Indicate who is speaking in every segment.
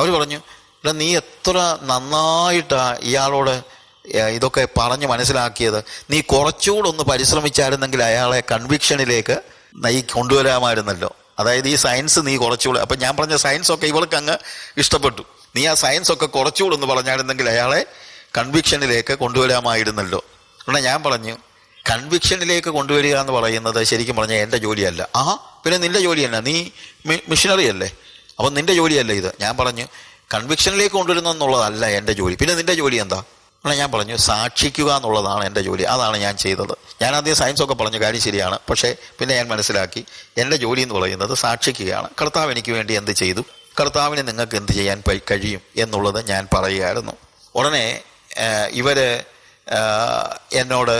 Speaker 1: അവർ പറഞ്ഞു എടാ നീ എത്ര നന്നായിട്ടാ ഇയാളോട് ഇതൊക്കെ പറഞ്ഞ് മനസ്സിലാക്കിയത്. നീ കുറച്ചുകൂടെ ഒന്ന് പരിശ്രമിച്ചായിരുന്നെങ്കിൽ അയാളെ കൺവിക്ഷനിലേക്ക് നയി കൊണ്ടുവരാമായിരുന്നല്ലോ. അതായത് ഈ സയൻസ് നീ കുറച്ചുകൂടെ അപ്പം ഞാൻ പറഞ്ഞ സയൻസ് ഒക്കെ ഇവൾക്ക് അങ്ങ് ഇഷ്ടപ്പെട്ടു. നീ ആ സയൻസ് ഒക്കെ കുറച്ചുകൂടെ ഒന്ന് പറഞ്ഞായിരുന്നെങ്കിൽ അയാളെ കൺവിക്ഷനിലേക്ക് കൊണ്ടുവരാമായിരുന്നല്ലോ. എന്നാൽ ഞാൻ പറഞ്ഞു കൺവിക്ഷനിലേക്ക് കൊണ്ടുവരിക എന്ന് പറയുന്നത് ശരിക്കും പറഞ്ഞാൽ എന്റെ ജോലിയല്ല. ആ പിന്നെ നിന്റെ ജോലിയല്ല. നീ മിഷനറി അല്ലേ? അപ്പം നിന്റെ ജോലിയല്ല ഇത്? ഞാൻ പറഞ്ഞു കൺവിക്ഷനിലേക്ക് കൊണ്ടുവരുന്ന എന്നുള്ളതല്ല എന്റെ ജോലി. പിന്നെ നിന്റെ ജോലി എന്താ? അല്ല ഞാൻ പറഞ്ഞു സാക്ഷിക്കുക എന്നുള്ളതാണ് എന്റെ ജോലി. അതാണ് ഞാൻ ചെയ്തത്. ഞാൻ ആദ്യം സയൻസ് ഒക്കെ പറഞ്ഞു കാര്യം ശരിയാണ്. പക്ഷേ പിന്നെ ഞാൻ മനസ്സിലാക്കി എന്റെ ജോലി എന്ന് പറയുന്നത് സാക്ഷിക്കുകയാണ്. കർത്താവ് എനിക്ക് വേണ്ടി എന്ത് ചെയ്തു? കർത്താവിന് നിങ്ങൾക്ക് എന്ത് ചെയ്യാൻ കഴിയും എന്നുള്ളത് ഞാൻ പറയുകയായിരുന്നു. ഉടനെ ഇവർ എന്നോട്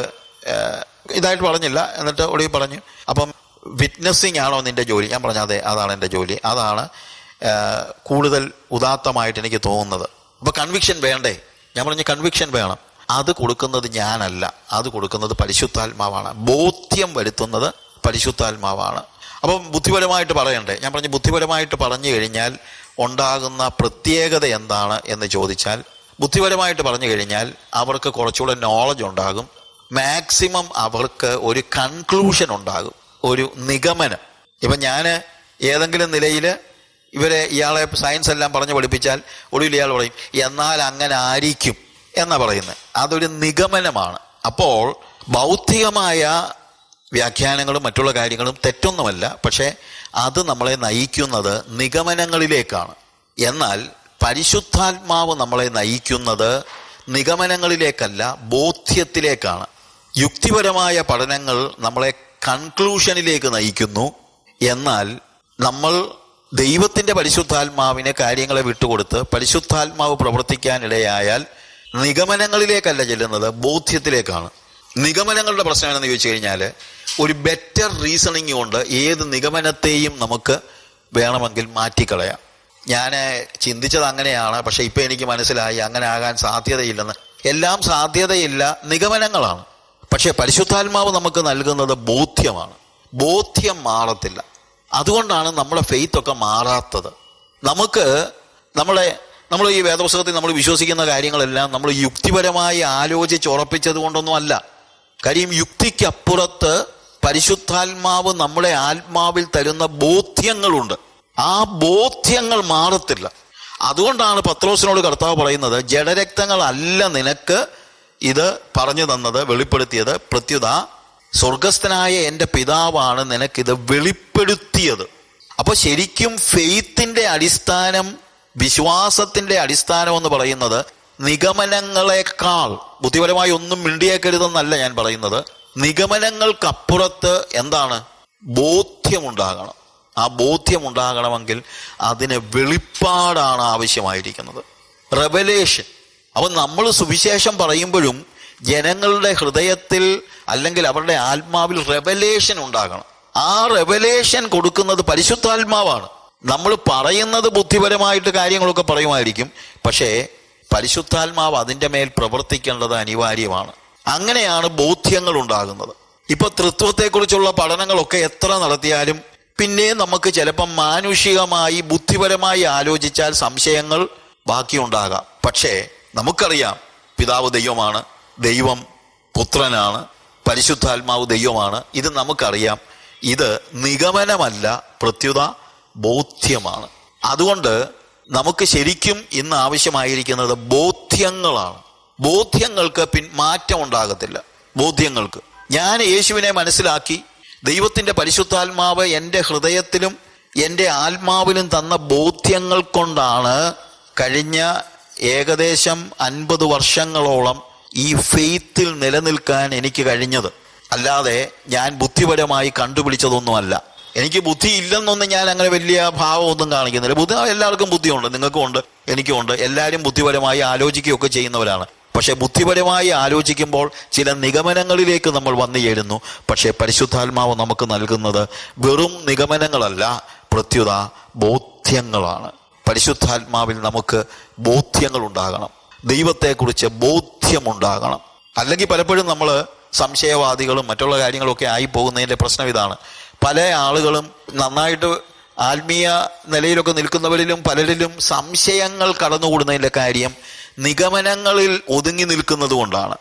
Speaker 1: ഇതായിട്ട് പറഞ്ഞില്ല. എന്നിട്ട് ഒടുവിൽ പറഞ്ഞു അപ്പം വിറ്റ്നസ്സിങ് ആണോ നിന്റെ ജോലി? ഞാൻ പറഞ്ഞു അതെ അതാണ് എന്റെ ജോലി. അതാണ് കൂടുതൽ ഉദാത്തമായിട്ട് എനിക്ക് തോന്നുന്നത്. അപ്പോൾ കൺവിക്ഷൻ വേണ്ടേ? ഞാൻ പറഞ്ഞ കൺവിക്ഷൻ വേണം. അത് കൊടുക്കുന്നത് ഞാനല്ല. അത് കൊടുക്കുന്നത് പരിശുദ്ധാത്മാവാണ്. ബോധ്യം വരുത്തുന്നത് പരിശുദ്ധാത്മാവാണ്. അപ്പം ബുദ്ധിപരമായിട്ട് പറയണ്ടേ? ഞാൻ പറഞ്ഞു ബുദ്ധിപരമായിട്ട് പറഞ്ഞു കഴിഞ്ഞാൽ ഉണ്ടാകുന്ന പ്രത്യേകത എന്താണ് എന്ന് ചോദിച്ചാൽ ബുദ്ധിപരമായിട്ട് പറഞ്ഞു കഴിഞ്ഞാൽ അവർക്ക് കുറച്ചുകൂടെ നോളജ് ഉണ്ടാകും. മാക്സിമം അവർക്ക് ഒരു കൺക്ലൂഷൻ ഉണ്ടാകും. ഒരു നിഗമനം. ഇപ്പം ഞാൻ ഏതെങ്കിലും നിലയിൽ ഇവരെ ഇയാളെ സയൻസ് എല്ലാം പറഞ്ഞു പഠിപ്പിച്ചാൽ ഒടുവിൽ ഇയാൾ പറയും എന്നാൽ അങ്ങനെ ആയിരിക്കും എന്നാ പറയുന്നത്. അതൊരു നിഗമനമാണ്. അപ്പോൾ ബൗദ്ധികമായ വ്യാഖ്യാനങ്ങളും മറ്റുള്ള കാര്യങ്ങളും തെറ്റൊന്നുമല്ല. പക്ഷേ അത് നമ്മളെ നയിക്കുന്നത് നിഗമനങ്ങളിലേക്കാണ്. എന്നാൽ പരിശുദ്ധാത്മാവ് നമ്മളെ നയിക്കുന്നത് നിഗമനങ്ങളിലേക്കല്ല ബോധ്യത്തിലേക്കാണ്. യുക്തിപരമായ പഠനങ്ങൾ നമ്മളെ കൺക്ലൂഷനിലേക്ക് നയിക്കുന്നു. എന്നാൽ നമ്മൾ ദൈവത്തിന്റെ പരിശുദ്ധാത്മാവിനെ കാര്യങ്ങളെ വിട്ടുകൊടുത്ത് പരിശുദ്ധാത്മാവ് പ്രവർത്തിക്കാനിടയായാൽ നിഗമനങ്ങളിലേക്കല്ല ചെല്ലുന്നത് ബോധ്യത്തിലേക്കാണ്. നിഗമനങ്ങളുടെ പ്രശ്നം എന്ന് ചോദിച്ചു കഴിഞ്ഞാൽ ഒരു ബെറ്റർ റീസണിങ് കൊണ്ട് ഏത് നിഗമനത്തെയും നമുക്ക് വേണമെങ്കിൽ മാറ്റിക്കളയാം. ഞാൻ ചിന്തിച്ചത് അങ്ങനെയാണ് പക്ഷെ ഇപ്പം എനിക്ക് മനസ്സിലായി അങ്ങനെ ആകാൻ സാധ്യതയില്ലെന്ന്. എല്ലാം സാധ്യതയില്ല നിഗമനങ്ങളാണ്. പക്ഷേ പരിശുദ്ധാത്മാവ് നമുക്ക് നൽകുന്നത് ബോധ്യമാണ്. ബോധ്യം മാറത്തില്ല. അതുകൊണ്ടാണ് നമ്മളെ ഫെയ്ത്തൊക്കെ മാറാത്തത്. നമുക്ക് നമ്മളെ നമ്മൾ ഈ വേദപുസ്തകത്തിൽ നമ്മൾ വിശ്വസിക്കുന്ന കാര്യങ്ങളെല്ലാം നമ്മൾ യുക്തിപരമായി ആലോചിച്ച് ഉറപ്പിച്ചത് കൊണ്ടൊന്നും അല്ല. കാര്യം യുക്തിക്കപ്പുറത്ത് പരിശുദ്ധാത്മാവ് നമ്മളെ ആത്മാവിൽ തരുന്ന ബോധ്യങ്ങളുണ്ട്. ആ ബോധ്യങ്ങൾ മാറത്തില്ല. അതുകൊണ്ടാണ് പത്രോസിനോട് കർത്താവ് പറയുന്നത് ജഡരക്തങ്ങളല്ല നിനക്ക് ഇത് പറഞ്ഞു തന്നത് വെളിപ്പെടുത്തിയത് പ്രത്യുത സ്വർഗസ്ഥനായ എന്റെ പിതാവാണ് നിനക്കിത് വെളിപ്പെടുത്തിയത്. അപ്പോൾ ശരിക്കും ഫെയ്ത്തിന്റെ അടിസ്ഥാനം വിശ്വാസത്തിന്റെ അടിസ്ഥാനം എന്ന് പറയുന്നത് നിഗമനങ്ങളെക്കാൾ ബുദ്ധിപരമായി ഒന്നും മിണ്ടിയേക്കരുതെന്നല്ല ഞാൻ പറയുന്നത് നിഗമനങ്ങൾക്കപ്പുറത്ത് എന്താണ്? ബോധ്യമുണ്ടാകണം. ആ ബോധ്യമുണ്ടാകണമെങ്കിൽ അതിന് വെളിപ്പാടാണ് ആവശ്യമായിരിക്കുന്നത്. റെവലേഷൻ. അപ്പം നമ്മൾ സുവിശേഷം പറയുമ്പോഴും ജനങ്ങളുടെ ഹൃദയത്തിൽ അല്ലെങ്കിൽ അവരുടെ ആത്മാവിൽ റെവലേഷൻ ഉണ്ടാകണം. ആ റെവലേഷൻ കൊടുക്കുന്നത് പരിശുദ്ധാത്മാവാണ്. നമ്മൾ പറയുന്നത് ബുദ്ധിപരമായിട്ട് കാര്യങ്ങളൊക്കെ പറയുമായിരിക്കും. പക്ഷേ പരിശുദ്ധാത്മാവ് അതിന്റെ മേൽ പ്രവർത്തിക്കേണ്ടത് അനിവാര്യമാണ്. അങ്ങനെയാണ് ബോധ്യങ്ങൾ ഉണ്ടാകുന്നത്. ഇപ്പൊ തൃത്വത്തെക്കുറിച്ചുള്ള പഠനങ്ങളൊക്കെ എത്ര നടത്തിയാലും പിന്നെ നമുക്ക് ചിലപ്പം മാനുഷികമായി ബുദ്ധിപരമായി ആലോചിച്ചാൽ സംശയങ്ങൾ ബാക്കിയുണ്ടാകാം. പക്ഷേ നമുക്കറിയാം പിതാവ് ദൈവമാണ്. ദൈവം പുത്രനാണ് പരിശുദ്ധാത്മാവ് ദൈവമാണ്. ഇത് നമുക്കറിയാം. ഇത് നിഗമനമല്ല പ്രത്യുത ബോധ്യമാണ്. അതുകൊണ്ട് നമുക്ക് ശരിക്കും ഇന്ന് ആവശ്യമായിരിക്കുന്നത് ബോധ്യങ്ങളാണ്. ബോധ്യങ്ങൾക്ക് പിൻ മാറ്റം ഉണ്ടാകത്തില്ല. ബോധ്യങ്ങൾക്ക്. ഞാൻ യേശുവിനെ മനസ്സിലാക്കി. ദൈവത്തിന്റെ പരിശുദ്ധാത്മാവ് എന്റെ ഹൃദയത്തിലും എന്റെ ആത്മാവിലും തന്ന ബോധ്യങ്ങൾ കൊണ്ടാണ് കഴിഞ്ഞ ഏകദേശം അൻപത് വർഷങ്ങളോളം ഈ ഫെയ്ത്തിൽ നിലനിൽക്കാൻ എനിക്ക് കഴിഞ്ഞത്. അല്ലാതെ ഞാൻ ബുദ്ധിപരമായി കണ്ടുപിടിച്ചതൊന്നുമല്ല. എനിക്ക് ബുദ്ധി ഇല്ലെന്നൊന്നും ഞാൻ അങ്ങനെ വലിയ ഭാവമൊന്നും കാണിക്കുന്നില്ല. ബുദ്ധി എല്ലാവർക്കും ബുദ്ധിയുണ്ട് നിങ്ങൾക്കും ഉണ്ട് എനിക്കും ഉണ്ട്. എല്ലാവരും ബുദ്ധിപരമായി ആലോചിക്കുകയൊക്കെ ചെയ്യുന്നവരാണ്. പക്ഷെ ബുദ്ധിപരമായി ആലോചിക്കുമ്പോൾ ചില നിഗമനങ്ങളിലേക്ക് നമ്മൾ വന്നു ചേരുന്നു. പക്ഷേ പരിശുദ്ധാത്മാവ് നമുക്ക് നൽകുന്നത് വെറും നിഗമനങ്ങളല്ല പ്രത്യുത ബോധ്യങ്ങളാണ്. പരിശുദ്ധാത്മാവിൽ നമുക്ക് ബോധ്യങ്ങൾ ഉണ്ടാകണം ദൈവത്തെക്കുറിച്ച് ബോധ്യമുണ്ടാകണം. അല്ലെങ്കിൽ പലപ്പോഴും നമ്മൾ സംശയവാദികളും മറ്റുള്ള കാര്യങ്ങളൊക്കെ ആയി പോകുന്നതിന്റെ പ്രശ്നം ഇതാണ്. പല ആളുകളും നന്നായിട്ട് ആത്മീയ നിലയിലൊക്കെ നിൽക്കുന്നവരിലും പലരിലും സംശയങ്ങൾ കടന്നുകൂടുന്നതിന്റെ കാര്യം നിഗമനങ്ങളിൽ ഒതുങ്ങി നിൽക്കുന്നത് കൊണ്ടാണ്.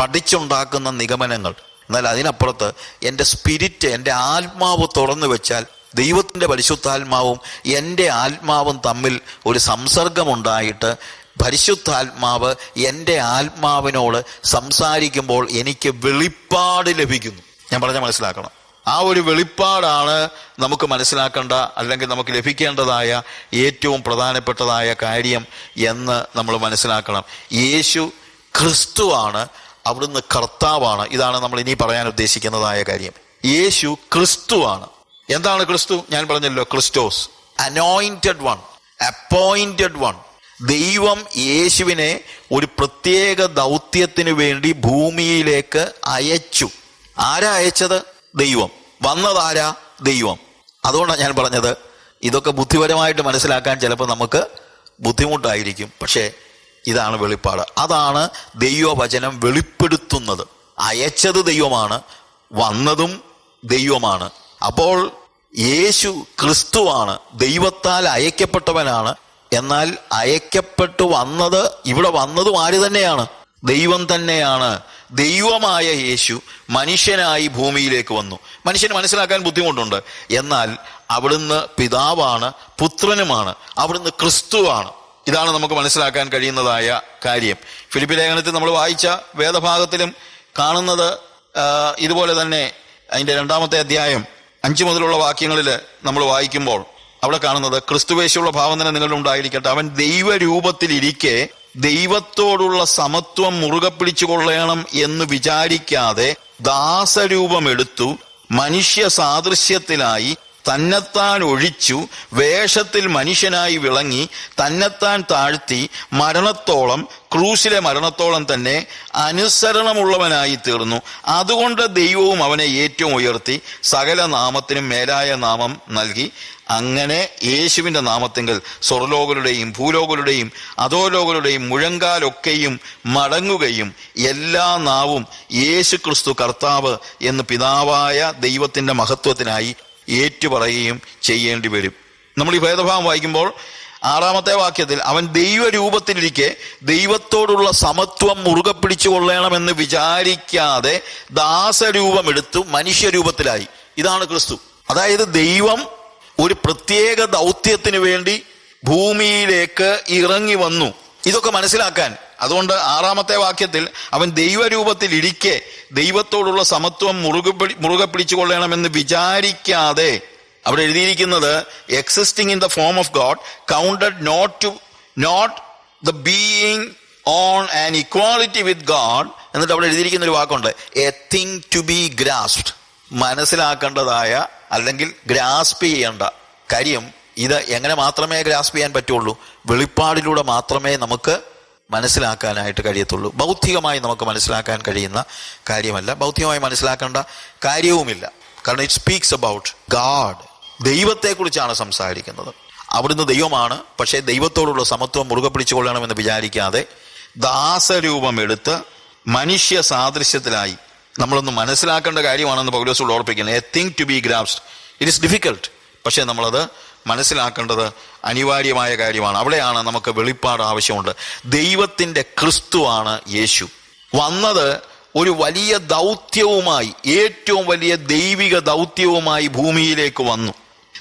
Speaker 1: പഠിച്ചുണ്ടാക്കുന്ന നിഗമനങ്ങൾ. എന്നാൽ അതിനപ്പുറത്ത് എന്റെ സ്പിരിറ്റ് എന്റെ ആത്മാവ് തുറന്നു വെച്ചാൽ ദൈവത്തിന്റെ പരിശുദ്ധാത്മാവും എന്റെ ആത്മാവും തമ്മിൽ ഒരു സംസർഗമുണ്ടായിട്ട് പരിശുദ്ധാത്മാവ് എന്റെ ആത്മാവിനോട് സംസാരിക്കുമ്പോൾ എനിക്ക് വെളിപ്പാട് ലഭിക്കുന്നു. ഞാൻ പറഞ്ഞ മനസ്സിലാക്കണം. ആ ഒരു വെളിപ്പാടാണ് നമുക്ക് മനസ്സിലാക്കേണ്ട അല്ലെങ്കിൽ നമുക്ക് ലഭിക്കേണ്ടതായ ഏറ്റവും പ്രധാനപ്പെട്ടതായ കാര്യം എന്ന് നമ്മൾ മനസ്സിലാക്കണം. യേശു ക്രിസ്തുവാണ് അവിടുന്ന് കർത്താവാണ്. ഇതാണ് നമ്മൾ ഇനി പറയാൻ ഉദ്ദേശിക്കുന്നതായ കാര്യം. യേശു ക്രിസ്തുവാണ് എന്താണ് ക്രിസ്തു? ഞാൻ പറഞ്ഞല്ലോ ക്രിസ്റ്റോസ്. അനോയിന്റഡ് വൺ അപ്പോയിന്റഡ് വൺ ദൈവം യേശുവിനെ ഒരു പ്രത്യേക ദൗത്യത്തിന് വേണ്ടി ഭൂമിയിലേക്ക് അയച്ചു. ആരാ അയച്ചത്? ദൈവം. വന്നതാരാ ദൈവം. അതുകൊണ്ടാണ് ഞാൻ പറഞ്ഞത് ഇതൊക്കെ ബുദ്ധിപരമായിട്ട് മനസ്സിലാക്കാൻ ചിലപ്പോൾ നമുക്ക് ബുദ്ധിമുട്ടായിരിക്കും. പക്ഷേ ഇതാണ് വെളിപ്പാട്. അതാണ് ദൈവവചനം വെളിപ്പെടുത്തുന്നത്. അയച്ചത് ദൈവമാണ് വന്നതും ദൈവമാണ്. അപ്പോൾ യേശു ക്രിസ്തുവാണ് ദൈവത്താൽ അയക്കപ്പെട്ടവനാണ് എന്നാൽ അയക്കപ്പെട്ടു വന്നത് ഇവിടെ വന്നതും ആര് തന്നെയാണ്? ദൈവം തന്നെയാണ്. ദൈവമായ യേശു മനുഷ്യനായി ഭൂമിയിലേക്ക് വന്നു. മനുഷ്യന് മനസ്സിലാക്കാൻ ബുദ്ധിമുട്ടുണ്ട്. എന്നാൽ അവിടുന്ന് പിതാവാണ് പുത്രനുമാണ് അവിടുന്ന് ക്രിസ്തുവാണ്. ഇതാണ് നമുക്ക് മനസ്സിലാക്കാൻ കഴിയുന്നതായ കാര്യം. ഫിലിപ്പി ലേഖനത്തിൽ നമ്മൾ വായിച്ച വേദഭാഗത്തിലും കാണുന്നത് ഇതുപോലെ തന്നെ അതിന്റെ രണ്ടാമത്തെ അധ്യായം അഞ്ചു മുതലുള്ള വാക്യങ്ങളിൽ നമ്മൾ വായിക്കുമ്പോൾ അവിടെ കാണുന്നത് ക്രിസ്തുവേശുള്ള ഭാവം തന്നെ നിങ്ങളുടെ ഉണ്ടായിരിക്കട്ടെ. അവൻ ദൈവരൂപത്തിലിരിക്കെ ദൈവത്തോടുള്ള സമത്വം മുറുകെ പിടിച്ചു കൊള്ളണം എന്ന് വിചാരിക്കാതെ ദാസരൂപമെടുത്തു മനുഷ്യ സാദൃശ്യത്തിലായി തന്നെത്താൻ ഒഴിച്ചു വേഷത്തിൽ മനുഷ്യനായി വിളങ്ങി തന്നെത്താൻ താഴ്ത്തി മരണത്തോളം ക്രൂശിലെ മരണത്തോളം തന്നെ അനുസരണമുള്ളവനായി തീർന്നു. അതുകൊണ്ട് ദൈവവും അവനെ ഏറ്റവും ഉയർത്തി സകല നാമത്തിനും മേലായ നാമം നൽകി. അങ്ങനെ യേശുവിന്റെ നാമത്തിങ്കൽ സ്വർലോകരുടെയും ഭൂലോകരുടെയും അധോലോകരുടെയും മുഴങ്കാലൊക്കെയും മടങ്ങുകയും എല്ലാ നാവും യേശു ക്രിസ്തു കർത്താവ് എന്ന് പിതാവായ ദൈവത്തിന്റെ മഹത്വത്തിനായി ഏറ്റുപറയുകയും ചെയ്യേണ്ടി വരും. നമ്മൾ ഈ ഭേദഭാവം വായിക്കുമ്പോൾ ആറാമത്തെ വാക്യത്തിൽ അവൻ ദൈവരൂപത്തിലിരിക്കെ ദൈവത്തോടുള്ള സമത്വം മുറുകെ പിടിച്ചു കൊള്ളണമെന്ന് വിചാരിക്കാതെ ദാസരൂപമെടുത്തു മനുഷ്യരൂപത്തിലായി. ഇതാണ് ക്രിസ്തു. അതായത് ദൈവം ഒരു പ്രത്യേക ദൗത്യത്തിന് വേണ്ടി ഭൂമിയിലേക്ക് ഇറങ്ങി വന്നു. ഇതൊക്കെ മനസ്സിലാക്കാൻ അതുകൊണ്ട് ആറാമത്തെ വാക്യത്തിൽ അവൻ ദൈവരൂപത്തിൽ ഇരിക്കെ ദൈവത്തോടുള്ള സമത്വം മുറുകെ പിടി മുറുകെ പിടിച്ചു കൊള്ളണമെന്ന് വിചാരിക്കാതെ അവിടെ എഴുതിയിരിക്കുന്നത് existing in the form of God counted not to not the being on and equality with God എന്നിട്ട് അവിടെ എഴുതിയിരിക്കുന്ന ഒരു വാക്കുണ്ട് a thing to be grasped മനസ്സിലാക്കേണ്ടതായ അല്ലെങ്കിൽ ഗ്രാസ്പ് ചെയ്യേണ്ട കാര്യം ഇത് എങ്ങനെ മാത്രമേ ഗ്രാസ്പ് ചെയ്യാൻ പറ്റുള്ളൂ? വെളിപ്പാടിലൂടെ മാത്രമേ നമുക്ക് മനസ്സിലാക്കാനായിട്ട് കഴിയത്തുള്ളൂ. ബൗദ്ധികമായി നമുക്ക് മനസ്സിലാക്കാൻ കഴിയുന്ന കാര്യമല്ല. ബൗദ്ധികമായി മനസ്സിലാക്കേണ്ട കാര്യവുമില്ല. കാരണം ഇറ്റ് സ്പീക്സ് അബൌട്ട് ഗാഡ് ദൈവത്തെക്കുറിച്ചാണ് സംസാരിക്കുന്നത്. അവിടുന്ന് ദൈവമാണ്. പക്ഷേ ദൈവത്തോടുള്ള സമത്വം മുറുകെ പിടിച്ചുകൊള്ളണമെന്ന് വിചാരിക്കാതെ ദാസരൂപമെടുത്ത് മനുഷ്യ സാദൃശ്യത്തിലായി നമ്മളൊന്ന് മനസ്സിലാക്കേണ്ട കാര്യമാണെന്ന് പൗലോസോട് ഓർപ്പിക്കുന്നത് a thing to be grasped it is difficult പക്ഷേ നമ്മളത് മനസ്സിലാക്കേണ്ടത് അനിവാര്യമായ കാര്യമാണ്. അവിടെയാണ് നമുക്ക് വെളിപ്പാട് ആവശ്യമുണ്ട്. ദൈവത്തിന്റെ ക്രിസ്തുവാണ് യേശു. വന്നത് ഒരു വലിയ ദൗത്യവുമായി ഏറ്റവും വലിയ ദൈവിക ദൗത്യവുമായി ഭൂമിയിലേക്ക് വന്നു.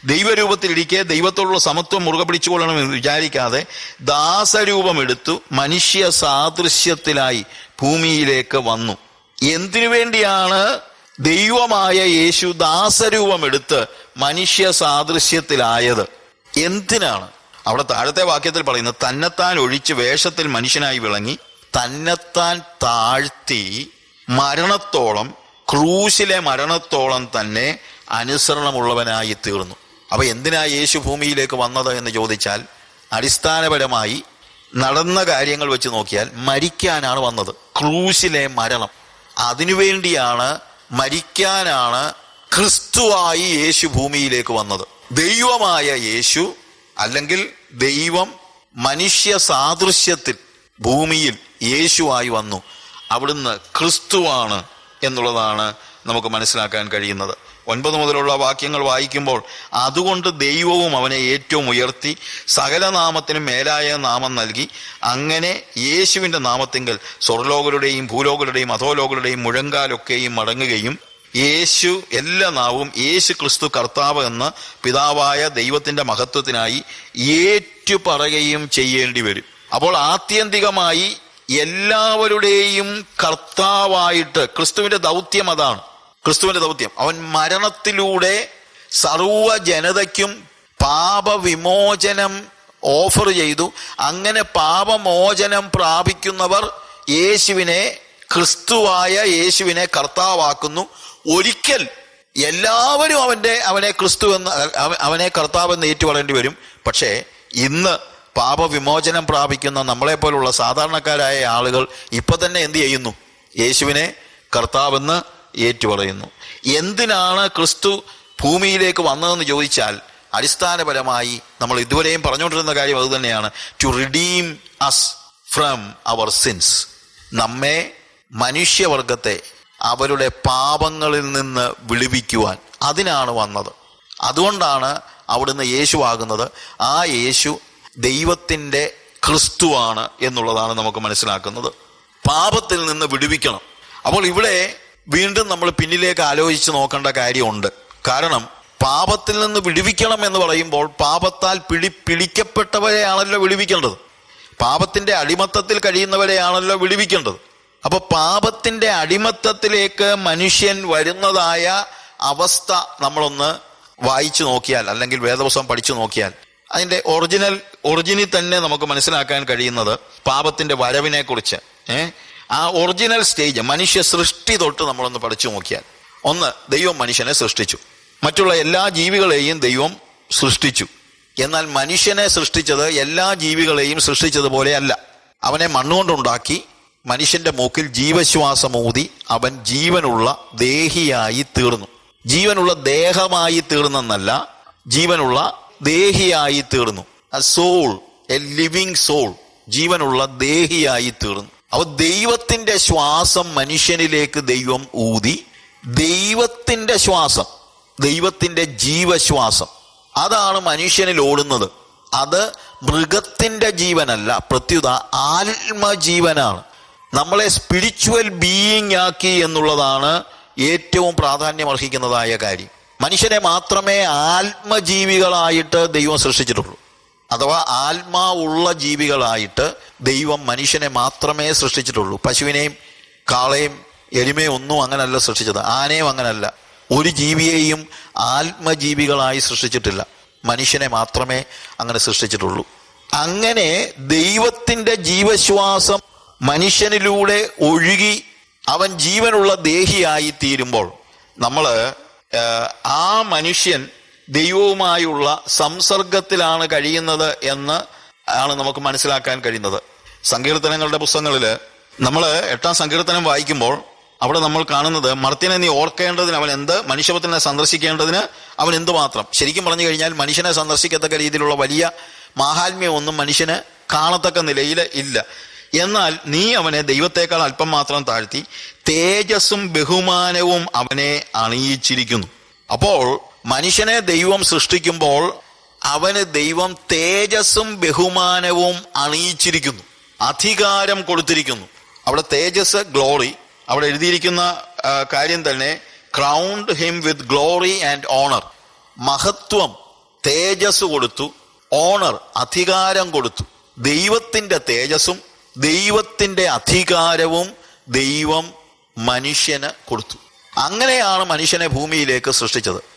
Speaker 1: ദൈവരൂപത്തിലിരിക്കെ ദൈവത്തോടുള്ള സമത്വം മുറുകെ പിടിച്ചുകൊള്ളണമെന്ന് വിചാരിക്കാതെ ദാസരൂപമെടുത്തു മനുഷ്യ സാദൃശ്യത്തിലായി ഭൂമിയിലേക്ക് വന്നു. എന്തിനു വേണ്ടിയാണ് ദൈവമായ യേശു ദാസരൂപമെടുത്ത് മനുഷ്യ സാദൃശ്യത്തിലായത് എന്തിനാണ്? അവിടെ താഴത്തെ വാക്യത്തിൽ പറയുന്നത് തന്നെത്താൻ ഒഴിച്ച് വേഷത്തിൽ മനുഷ്യനായി വിളങ്ങി തന്നെത്താൻ താഴ്ത്തി മരണത്തോളം ക്രൂശിലെ മരണത്തോളം തന്നെ അനുസരണമുള്ളവനായി തീർന്നു അപ്പൊ എന്തിനാ യേശു ഭൂമിയിലേക്ക് വന്നത് എന്ന് ചോദിച്ചാൽ അടിസ്ഥാനപരമായി നടന്ന കാര്യങ്ങൾ വെച്ച് നോക്കിയാൽ മരിക്കാനാണ് വന്നത്. ക്രൂശിലെ മരണം. അതിനുവേണ്ടിയാണ് മരിക്കാനാണ് ക്രിസ്തുവായി യേശു ഭൂമിയിലേക്ക് വന്നത്. ദൈവമായ യേശു അല്ലെങ്കിൽ ദൈവം മനുഷ്യ സാദൃശ്യത്തിൽ ഭൂമിയിൽ യേശുവായി വന്നു. അവിടുന്ന് ക്രിസ്തുവാണ് എന്നുള്ളതാണ് നമുക്ക് മനസ്സിലാക്കാൻ കഴിയുന്നത്. ഒൻപത് മുതലുള്ള വാക്യങ്ങൾ വായിക്കുമ്പോൾ അതുകൊണ്ട് ദൈവവും അവനെ ഏറ്റവും ഉയർത്തി സകല നാമത്തിനും മേലായ നാമം നൽകി അങ്ങനെ യേശുവിന്റെ നാമത്തിങ്കൽ സ്വർലോകരുടെയും ഭൂലോകരുടെയും അധോലോകരുടെയും മുഴങ്കാലൊക്കെയും മടങ്ങുകയും യേശു എല്ലാ നാവും യേശു ക്രിസ്തു കർത്താവ് എന്ന് പിതാവായ ദൈവത്തിന്റെ മഹത്വത്തിനായി ഏറ്റു പറയുകയും ചെയ്യേണ്ടി വരും. അപ്പോൾ ആത്യന്തികമായി എല്ലാവരുടെയും കർത്താവായിട്ട് ക്രിസ്തുവിന്റെ ദൗത്യം അതാണ്. ക്രിസ്തുവിന്റെ ദൗത്യം. അവൻ മരണത്തിലൂടെ സർവ ജനതയ്ക്കും പാപവിമോചനം ഓഫർ ചെയ്തു. അങ്ങനെ പാപമോചനം പ്രാപിക്കുന്നവർ യേശുവിനെ ക്രിസ്തുവായ യേശുവിനെ കർത്താവാക്കുന്നു. ഒരിക്കൽ എല്ലാവരും അവന്റെ അവനെ ക്രിസ്തു എന്ന് അവനെ കർത്താവ് എന്ന് ഏറ്റുപറയേണ്ടി വരും. പക്ഷേ ഇന്ന് പാപവിമോചനം പ്രാപിക്കുന്ന നമ്മളെ പോലുള്ള സാധാരണക്കാരായ ആളുകൾ ഇപ്പൊ തന്നെ എന്ത് ചെയ്യുന്നു? യേശുവിനെ കർത്താവെന്ന് ഏറ്റുപറയുന്നു. എന്തിനാണ് ക്രിസ്തു ഭൂമിയിലേക്ക് വന്നതെന്ന് ചോദിച്ചാൽ അടിസ്ഥാനപരമായി നമ്മൾ ഇതുവരെയും പറഞ്ഞുകൊണ്ടിരുന്ന കാര്യം അതുതന്നെയാണ് to redeem us from our sins നമ്മെ മനുഷ്യവർഗത്തെ അവരുടെ പാപങ്ങളിൽ നിന്ന് വിളിവിക്കുവാൻ. അതിനാണ് വന്നത്. അതുകൊണ്ടാണ് അവിടുന്ന് യേശു ആകുന്നത്. ആ യേശു ദൈവത്തിന്റെ ക്രിസ്തുവാണ് എന്നുള്ളതാണ് നമുക്ക് മനസ്സിലാക്കുന്നത്. പാപത്തിൽ നിന്ന് വിടുവിക്കണം. അപ്പോൾ ഇവിടെ വീണ്ടും നമ്മൾ പിന്നിലേക്ക് ആലോചിച്ച് നോക്കേണ്ട കാര്യമുണ്ട്. കാരണം പാപത്തിൽ നിന്ന് വിടുവിക്കണം എന്ന് പറയുമ്പോൾ പാപത്താൽ പിടി പിടിക്കപ്പെട്ടവരെയാണല്ലോ വിടുവിക്കേണ്ടത്. പാപത്തിന്റെ അടിമത്തത്തിൽ കഴിയുന്നവരെയാണല്ലോ വിടുവിക്കേണ്ടത്. അപ്പൊ പാപത്തിന്റെ അടിമത്തത്തിലേക്ക് മനുഷ്യൻ വരുന്നതായ അവസ്ഥ നമ്മളൊന്ന് വായിച്ചു നോക്കിയാൽ അല്ലെങ്കിൽ വേദപുസ്തകം പഠിച്ചു നോക്കിയാൽ അതിന്റെ ഒറിജിനൽ ഒറിജിനിൽ തന്നെ നമുക്ക് മനസ്സിലാക്കാൻ കഴിയുന്നത് പാപത്തിന്റെ വരവിനെ കുറിച്ച് ഏഹ് ആ ഒറിജിനൽ സ്റ്റേജ് മനുഷ്യ സൃഷ്ടി തൊട്ട് നമ്മളൊന്ന് പഠിച്ചു നോക്കിയാൽ. ഒന്ന് ദൈവം മനുഷ്യനെ സൃഷ്ടിച്ചു. മറ്റുള്ള എല്ലാ ജീവികളെയും ദൈവം സൃഷ്ടിച്ചു. എന്നാൽ മനുഷ്യനെ സൃഷ്ടിച്ചത് എല്ലാ ജീവികളെയും സൃഷ്ടിച്ചതുപോലെ അല്ല. അവനെ മണ്ണുകൊണ്ടുണ്ടാക്കി മനുഷ്യന്റെ മൂക്കിൽ ജീവശ്വാസമൂതി അവൻ ജീവനുള്ള ദേഹിയായി തീർന്നു. ജീവനുള്ള ദേഹമായി തീർന്നെന്നല്ല ജീവനുള്ള ദേഹിയായി തീർന്നു. സോൾ എ ലിവിങ് സോൾ ജീവനുള്ള ദേഹിയായി തീർന്നു. അപ്പൊ ദൈവത്തിന്റെ ശ്വാസം മനുഷ്യനിലേക്ക് ദൈവം ഊതി ദൈവത്തിന്റെ ശ്വാസം ദൈവത്തിന്റെ ജീവശ്വാസം അതാണ് മനുഷ്യനിൽ ഓടുന്നത്. അത് മൃഗത്തിന്റെ ജീവനല്ല പ്രത്യുത ആത്മജീവനാണ്. നമ്മളെ സ്പിരിച്വൽ ബീയിങ് ആക്കി എന്നുള്ളതാണ് ഏറ്റവും പ്രാധാന്യം അർഹിക്കുന്നതായ കാര്യം. മനുഷ്യനെ മാത്രമേ ആത്മജീവികളായിട്ട് ദൈവം സൃഷ്ടിച്ചിട്ടുള്ളൂ. അഥവാ ആത്മാവുള്ള ജീവികളായിട്ട് ദൈവം മനുഷ്യനെ മാത്രമേ സൃഷ്ടിച്ചിട്ടുള്ളൂ. പശുവിനെയും കാളയും എരുമയും ഒന്നും അങ്ങനല്ല സൃഷ്ടിച്ചത്. ആനയും അങ്ങനല്ല. ഒരു ജീവിയെയും ആത്മജീവികളായി സൃഷ്ടിച്ചിട്ടില്ല. മനുഷ്യനെ മാത്രമേ അങ്ങനെ സൃഷ്ടിച്ചിട്ടുള്ളൂ. അങ്ങനെ ദൈവത്തിന്റെ ജീവശ്വാസം മനുഷ്യനിലൂടെ ഒഴുകി അവൻ ജീവനുള്ള ദേഹിയായി തീരുമ്പോൾ നമ്മൾ ആ മനുഷ്യൻ ദൈവവുമായുള്ള സംസർഗത്തിലാണ് കഴിയുന്നത് എന്ന് ആണ് നമുക്ക് മനസ്സിലാക്കാൻ കഴിയുന്നത്. സങ്കീർത്തനങ്ങളുടെ പുസ്തകങ്ങളിൽ നമ്മൾ എട്ടാം സങ്കീർത്തനം വായിക്കുമ്പോൾ അവിടെ നമ്മൾ കാണുന്നത് മർത്തിനെ നീ ഓർക്കേണ്ടതിന് അവൻ എന്ത് മനുഷ്യപത്തിനെ സന്ദർശിക്കേണ്ടതിന് അവൻ എന്തുമാത്രം ശരിക്കും പറഞ്ഞു കഴിഞ്ഞാൽ മനുഷ്യനെ സന്ദർശിക്കത്തക്ക രീതിയിലുള്ള വലിയ മാഹാത്മ്യമൊന്നും മനുഷ്യന് കാണത്തക്ക നിലയിൽ ഇല്ല. എന്നാൽ നീ അവനെ ദൈവത്തെക്കാൾ അല്പം മാത്രം താഴ്ത്തി തേജസ്സും ബഹുമാനവും അവനെ അണിയിച്ചിരിക്കുന്നു. അപ്പോൾ മനുഷ്യനെ ദൈവം സൃഷ്ടിക്കുമ്പോൾ അവന് ദൈവം തേജസ്സും ബഹുമാനവും അണിയിച്ചിരിക്കുന്നു. അധികാരം കൊടുത്തിരിക്കുന്നു. അവിടെ തേജസ് ഗ്ലോറി. അവിടെ എഴുതിയിരിക്കുന്ന കാര്യം തന്നെ crowned him with glory and honour. മഹത്വം തേജസ് കൊടുത്തു ഓണർ അധികാരം കൊടുത്തു. ദൈവത്തിന്റെ തേജസ്സും ദൈവത്തിന്റെ അധികാരവും ദൈവം മനുഷ്യന് കൊടുത്തു. അങ്ങനെയാണ് മനുഷ്യനെ ഭൂമിയിലേക്ക് സൃഷ്ടിച്ചത്.